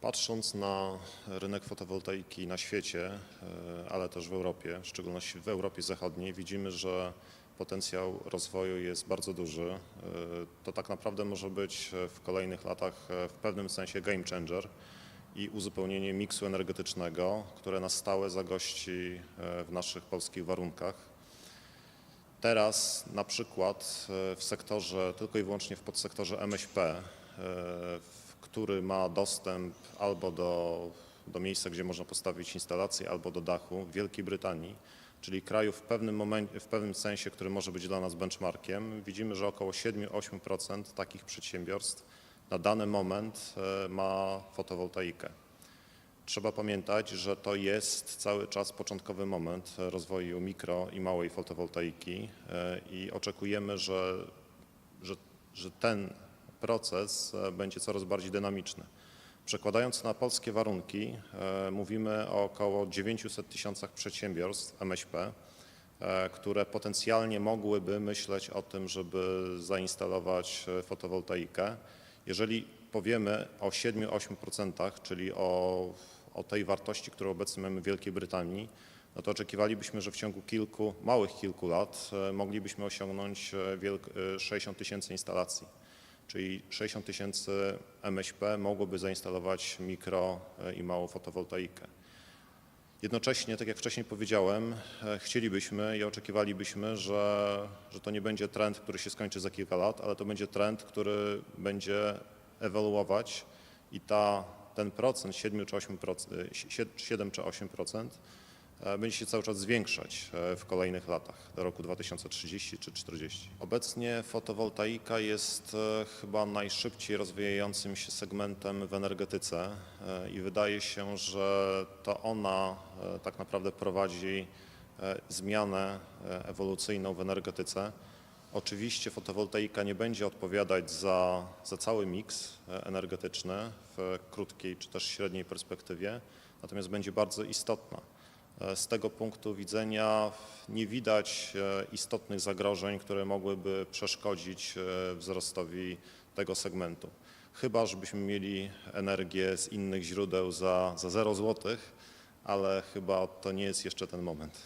Patrząc na rynek fotowoltaiki na świecie, e, ale też w Europie, w szczególności w Europie Zachodniej, widzimy, że potencjał rozwoju jest bardzo duży. E, To tak naprawdę może być w kolejnych latach e, w pewnym sensie game changer i uzupełnienie miksu energetycznego, które na stałe zagości w naszych polskich warunkach. Teraz na przykład w sektorze, tylko i wyłącznie w podsektorze MŚP, w- który ma dostęp albo do, do miejsca, gdzie można postawić instalację, albo do dachu w Wielkiej Brytanii, czyli kraju w pewnym, momencie, w pewnym sensie, który może być dla nas benchmarkiem, widzimy, że około 7-8% takich przedsiębiorstw na dany moment e, ma fotowoltaikę. Trzeba pamiętać, że to jest cały czas początkowy moment rozwoju mikro i małej fotowoltaiki e, i oczekujemy, że, że, że ten proces e, będzie coraz bardziej dynamiczny. Przekładając na polskie warunki, e, mówimy o około 900 tysiącach przedsiębiorstw MŚP, e, które potencjalnie mogłyby myśleć o tym, żeby zainstalować fotowoltaikę. Jeżeli powiemy o 7-8%, czyli o, o tej wartości, którą obecnie mamy w Wielkiej Brytanii, no to oczekiwalibyśmy, że w ciągu kilku, małych kilku lat moglibyśmy osiągnąć e, wielk- e, 60 tysięcy instalacji. Czyli 60 tysięcy MŚP mogłoby zainstalować mikro e, i małą fotowoltaikę. Jednocześnie, tak jak wcześniej powiedziałem, e, chcielibyśmy i oczekiwalibyśmy, że, że to nie będzie trend, który się skończy za kilka lat, ale to będzie trend, który będzie ewoluować i ta, ten procent 7 czy 8%, e, sie- 7 czy 8% e, będzie się cały czas zwiększać e, w kolejnych latach, do roku 2030 czy 40. Obecnie fotowoltaika jest e, chyba najszybciej rozwijającym się segmentem w energetyce e, i wydaje się, że to ona e, tak naprawdę prowadzi e, zmianę e, ewolucyjną w energetyce. Oczywiście fotowoltaika nie będzie odpowiadać za, za cały miks e, energetyczny w krótkiej czy też średniej perspektywie, natomiast będzie bardzo istotna. Z tego punktu widzenia nie widać e, istotnych zagrożeń, które mogłyby przeszkodzić e, wzrostowi tego segmentu. Chyba, żebyśmy mieli energię z innych źródeł za, za 0 zł, ale chyba to nie jest jeszcze ten moment.